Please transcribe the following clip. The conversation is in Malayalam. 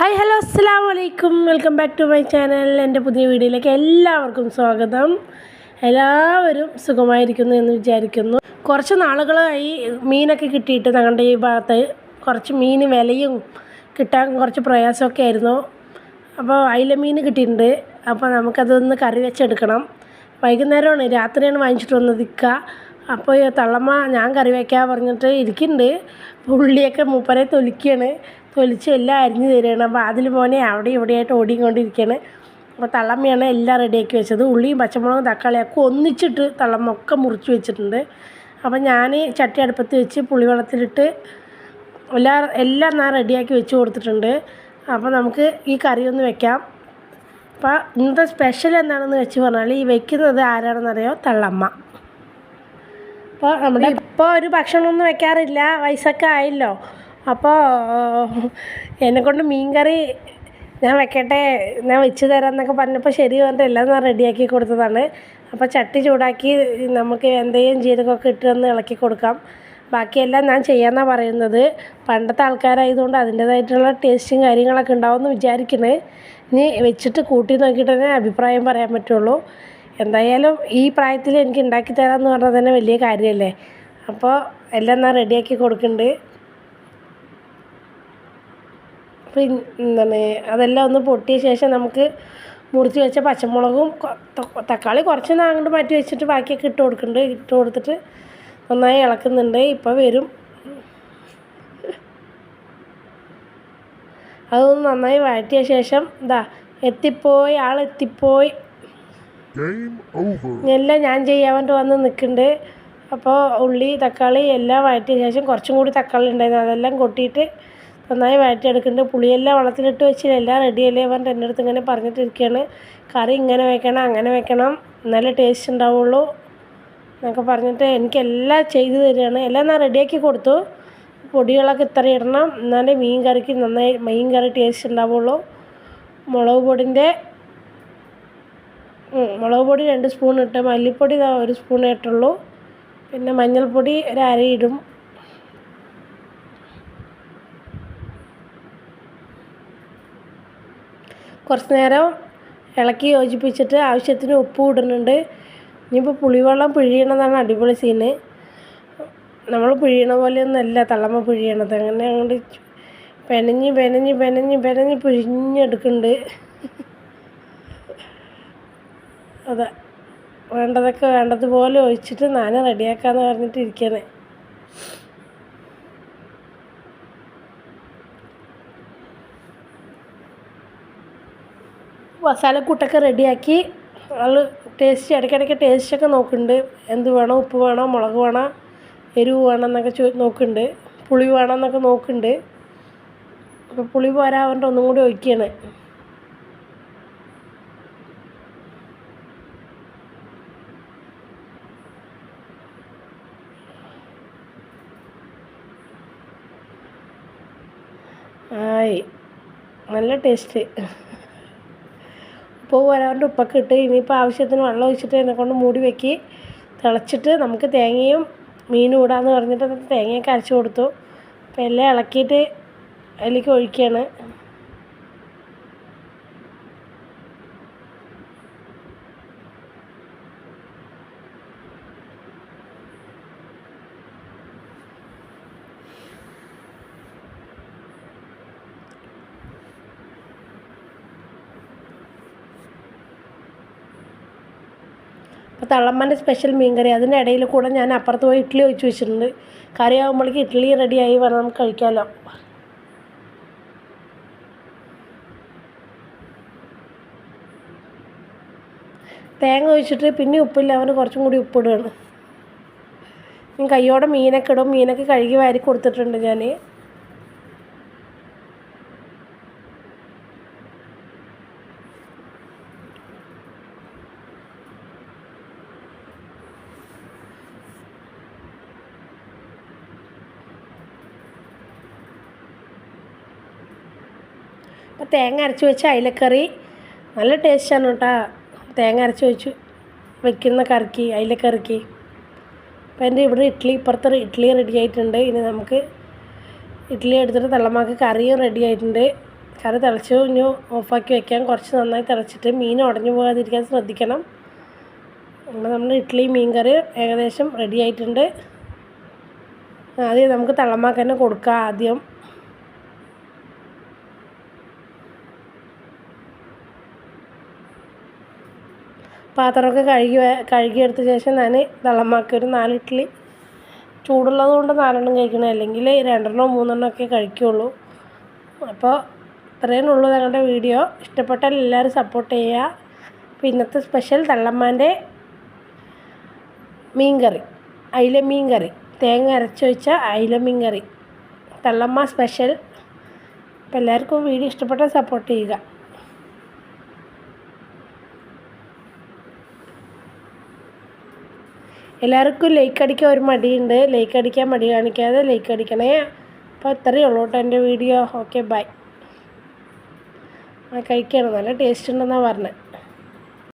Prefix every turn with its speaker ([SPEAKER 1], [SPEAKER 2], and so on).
[SPEAKER 1] ഹായ് ഹലോ അസ്സാം വലൈക്കും welcome back to my channel. എന്റെ പുതിയ വീഡിയോയിലേക്ക് എല്ലാവർക്കും സ്വാഗതം. എല്ലാവരും സുഖമായിരിക്കുന്നു എന്ന് വിചാരിക്കുന്നു. കുറച്ച് നാളുകളായി മീനൊക്കെ കിട്ടിയിട്ട് ഞങ്ങളുടെ ഈ ഭാഗത്ത് കുറച്ച് മീൻ വിലയും കിട്ടാൻ കുറച്ച് പ്രയാസമൊക്കെ ആയിരുന്നു. അപ്പോൾ അയില മീൻ കിട്ടിയിട്ടുണ്ട്. അപ്പോൾ നമുക്കതൊന്ന് കറി വെച്ചെടുക്കണം. വൈകുന്നേരമാണ്. രാത്രിയാണ് വാങ്ങിച്ചിട്ട് വന്നത് ഇക്ക. അപ്പോൾ തള്ളമ്മ ഞാൻ കറി വയ്ക്കാൻ പറഞ്ഞിട്ട് ഇരിക്കുന്നുണ്ട്. ഉള്ളിയൊക്കെ മൂപ്പരെ തൊലിക്കുകയാണ് തൊലിച്ച് എല്ലാം അരിഞ്ഞു തരികയാണ്. അതിൽ മോനെ അവിടെ ഇവിടെയായിട്ട് ഓടിക്കൊണ്ടിരിക്കുകയാണ് അപ്പോൾ തള്ളമ്മയാണ് എല്ലാം റെഡിയാക്കി വെച്ചത്. ഉള്ളിയും പച്ചമുളകും തക്കാളിയൊക്കെ ഒന്നിച്ചിട്ട് തള്ളമ്മ ഒക്കെ മുറിച്ച് വെച്ചിട്ടുണ്ട്. അപ്പോൾ ഞാൻ ചട്ടി അടുപ്പത്ത് വെച്ച് പുളിവെള്ളത്തിലിട്ട് എല്ലാ എല്ലാം ഞാൻ റെഡിയാക്കി വെച്ച് കൊടുത്തിട്ടുണ്ട്. അപ്പോൾ നമുക്ക് ഈ കറി ഒന്ന് വെക്കാം. അപ്പോൾ ഇന്നത്തെ സ്പെഷ്യൽ എന്താണെന്ന് വെച്ച് പറഞ്ഞാൽ ഈ വെക്കുന്നത് ആരാണെന്നറിയോ തള്ളമ്മ. അപ്പോൾ നമ്മുടെ ഇപ്പോൾ ഒരു ഭക്ഷണമൊന്നും വെക്കാറില്ല. വയസ്സൊക്കെ ആയല്ലോ. അപ്പോൾ എന്നെക്കൊണ്ട് മീൻകറി ഞാൻ വെക്കട്ടെ ഞാൻ വെച്ച് തരാം എന്നൊക്കെ പറഞ്ഞപ്പോൾ ശരി പറഞ്ഞിട്ട് എല്ലാം ഞാൻ റെഡിയാക്കി കൊടുത്തതാണ്. അപ്പോൾ ചട്ടി ചൂടാക്കി നമുക്ക് എന്തെങ്കിലും ജീരകമൊക്കെ ഇട്ട് ഒന്ന് ഇളക്കി കൊടുക്കാം. ബാക്കിയെല്ലാം ഞാൻ ചെയ്യാമെന്നാണ് പറയുന്നത്. പണ്ടത്തെ ആൾക്കാരായതുകൊണ്ട് അതിന്റേതായിട്ടുള്ള ടേസ്റ്റും കാര്യങ്ങളൊക്കെ ഉണ്ടാവുമെന്ന് വിചാരിക്കുന്നത് ഇനി വെച്ചിട്ട് കൂട്ടി നോക്കിയിട്ട് തന്നെ അഭിപ്രായം പറയാൻ പറ്റുള്ളൂ. എന്തായാലും ഈ പ്രായത്തിൽ എനിക്ക് ഉണ്ടാക്കി തരാമെന്ന് പറഞ്ഞാൽ തന്നെ വലിയ കാര്യമല്ലേ അപ്പോൾ എല്ലാം ഞാൻ റെഡിയാക്കി കൊടുക്കുന്നുണ്ട് അപ്പോൾ എന്താണ് അതെല്ലാം ഒന്ന് പൊട്ടിയ ശേഷം നമുക്ക് മുറിച്ച് വെച്ച പച്ചമുളകും തക്കാളി കുറച്ച് അങ്ങോട്ട് മാറ്റി വെച്ചിട്ട് ബാക്കിയൊക്കെ ഇട്ട് കൊടുക്കുന്നുണ്ട് ഇട്ട് കൊടുത്തിട്ട് നന്നായി ഇളക്കുന്നുണ്ട്. ഇപ്പോൾ വരും. അതൊന്ന് നന്നായി വഴറ്റിയ ശേഷം ഇതാ എത്തിപ്പോയി. ആളെത്തിപ്പോയി. എല്ലാം ഞാൻ ചെയ്യാൻ വേണ്ടി വന്ന് നിൽക്കുന്നുണ്ട്. അപ്പോൾ ഉള്ളി തക്കാളി എല്ലാം വഴറ്റിയ ശേഷം കുറച്ചും കൂടി തക്കാളി ഉണ്ടായിരുന്നു. അതെല്ലാം കൊട്ടിയിട്ട് നന്നായി വഴറ്റിയെടുക്കുന്നുണ്ട്. പുളിയെല്ലാം വെള്ളത്തിലിട്ട് വെച്ചില്ല. എല്ലാം റെഡിയല്ലേ? പറഞ്ഞിട്ട് എന്റെ അടുത്ത് ഇങ്ങനെ പറഞ്ഞിട്ടിരിക്കുകയാണ്. കറി ഇങ്ങനെ വെക്കണം അങ്ങനെ വെക്കണം. നല്ല ടേസ്റ്റ് ഉണ്ടാവുള്ളൂ എന്നൊക്കെ പറഞ്ഞിട്ട് എനിക്കെല്ലാം ചെയ്തു തരികയാണ്. എല്ലാം ഞാൻ റെഡിയാക്കി കൊടുത്തു. പൊടികളൊക്കെ ഇത്ര ഇടണം. എന്നാലേ മീൻ കറിക്ക് നന്നായി മീൻ കറി ടേസ്റ്റ് ഉണ്ടാവുള്ളൂ. മുളക് പൊടിന്റെ മുളക് പൊടി രണ്ട് സ്പൂൺ ഇട്ട് മല്ലിപ്പൊടി ഒരു സ്പൂൺ ഇട്ടുള്ളൂ. പിന്നെ മഞ്ഞൾപ്പൊടി ഒരു അര ഇടും. കുറച്ച് നേരം ഇളക്കി യോജിപ്പിച്ചിട്ട് ആവശ്യത്തിന് ഉപ്പ് ഇടുന്നുണ്ട്. ഇനിയിപ്പോൾ പുളിവെള്ളം പിഴിയണതാണ് അടിപൊളി സീന് നമ്മൾ പിഴിയണ പോലെയൊന്നുമല്ല തള്ളമ്മ പിഴിയണത്. അങ്ങനെ അങ്ങോട്ട് പെനഞ്ഞ് പെനഞ്ഞ് പെനഞ്ഞ് പെനഞ്ഞ് പിഴിഞ്ഞെടുക്കുന്നുണ്ട്. അതെ വേണ്ടതൊക്കെ വേണ്ടതുപോലെ ഒഴിച്ചിട്ട് ഞാൻ റെഡിയാക്കാന്ന് പറഞ്ഞിട്ട് ഇരിക്കണേ. മസാലക്കൂട്ടൊക്കെ റെഡിയാക്കി ആൾ ടേസ്റ്റ് ഇടയ്ക്കിടയ്ക്ക് ടേസ്റ്റൊക്കെ നോക്കുന്നുണ്ട്. എന്ത് വേണം? ഉപ്പ് വേണോ? മുളക് വേണോ? എരിവ് വേണം എന്നൊക്കെ ചോ നോക്കുന്നുണ്ട്. പുളി വേണം എന്നൊക്കെ നോക്കുന്നുണ്ട്. അപ്പോൾ പുളി പോരാ പറഞ്ഞിട്ട് ഒന്നും കൂടി ഒഴിക്കുകയാണ് ആയി. നല്ല ടേസ്റ്റ് ഉപ്പ് വരാണ്ട് ഉപ്പൊക്കെ ഇട്ട് ഇനിയിപ്പോൾ ആവശ്യത്തിന് വെള്ളം ഒഴിച്ചിട്ട് എന്നെ കൊണ്ട് മൂടി വെക്കി തിളച്ചിട്ട് നമുക്ക് തേങ്ങയും മീനും ഇടാന്ന് പറഞ്ഞിട്ട് തേങ്ങയൊക്കെ അരച്ച് കൊടുത്തു. അപ്പോൾ എല്ലാം ഇളക്കിയിട്ട് അതിലേക്ക് ഒഴിക്കുകയാണ്. അപ്പോൾ തള്ളമ്മന്റെ സ്പെഷ്യൽ മീൻ കറി അതിന്റെ ഇടയിൽ കൂടെ ഞാൻ അപ്പുറത്ത് പോയി ഇഡ്ഡലി ഒഴിച്ച് വെച്ചിട്ടുണ്ട്. കറി ആകുമ്പോഴേക്ക് ഇഡ്ഡലി റെഡിയായി വേണം നമുക്ക് കഴിക്കാമല്ലോ തേങ്ങ ഒഴിച്ചിട്ട് പിന്നെ ഉപ്പില്ല. അവന് കുറച്ചും കൂടി ഉപ്പിടുകയാണ്. ഞാൻ കയ്യോടെ മീനൊക്കെ ഇടും. മീനൊക്കെ കഴുകി വാരി കൊടുത്തിട്ടുണ്ട് ഞാൻ അപ്പോൾ തേങ്ങ അരച്ച് വെച്ച അയിലക്കറി. നല്ല ടേസ്റ്റാണ് കേട്ടോ തേങ്ങ അരച്ച് വെച്ച്. വെക്കുന്ന കറിക്ക് അയിലക്കറിക്ക്. അപ്പോൾ എന്റെ ഇവിടെ ഇഡ്ഡലി ഇപ്പുറത്ത് ഇഡ്ഡലി റെഡി ആയിട്ടുണ്ട്. ഇനി നമുക്ക് ഇഡ്ഡലി എടുത്തിട്ട് തള്ളമാക്ക് കറിയും റെഡി ആയിട്ടുണ്ട്. കറി തിളച്ചു ഇനി ഓഫാക്കി വെക്കാം. കുറച്ച് നന്നായി തിളച്ചിട്ട് മീൻ ഉടഞ്ഞു പോകാതിരിക്കാൻ ശ്രദ്ധിക്കണം. അങ്ങനെ നമ്മുടെ ഇഡ്ഡലി മീൻ കറി ഏകദേശം റെഡി ആയിട്ടുണ്ട്. ആദ്യം നമുക്ക് തള്ളമാക്ക് തന്നെ കൊടുക്കാം ആദ്യം. പാത്രമൊക്കെ കഴുകി കഴുകിയെടുത്ത ശേഷം ഞാൻ വെള്ളമാക്കി ഒരു നാല് ഇഡ്ഡലി ചൂടുള്ളത് കൊണ്ട് നാലെണ്ണം കഴിക്കണം അല്ലെങ്കിൽ രണ്ടെണ്ണോ മൂന്നെണ്ണോ ഒക്കെ കഴിക്കുകയുള്ളൂ അപ്പോൾ ഇത്രയും ഉള്ളൂ ഞങ്ങളുടെ വീഡിയോ. ഇഷ്ടപ്പെട്ടാൽ എല്ലാവരും സപ്പോർട്ട് ചെയ്യുക. അപ്പോൾ ഇന്നത്തെ സ്പെഷ്യൽ തള്ളമ്മാന്റെ മീൻ കറി അയില മീൻ കറി തേങ്ങ അരച്ച് വെച്ച അയില മീൻ കറി തള്ളമ്മ സ്പെഷ്യൽ അപ്പോൾ എല്ലാവർക്കും വീഡിയോ ഇഷ്ടപ്പെട്ടാൽ സപ്പോർട്ട് ചെയ്യുക. എല്ലാവർക്കും ലൈക്ക് അടിക്കാൻ ഒരു മടിയുണ്ട്. ലൈക്ക് അടിക്കാൻ മടി കാണിക്കാതെ ലൈക്ക് അടിക്കണേ. അപ്പോൾ ഇത്രയേ ഉള്ളൂ കേട്ടോ എന്റെ വീഡിയോ ഓക്കെ ബൈ ആ കഴിക്കണം. നല്ല ടേസ്റ്റ് ഉണ്ടെന്നാണ് പറഞ്ഞത്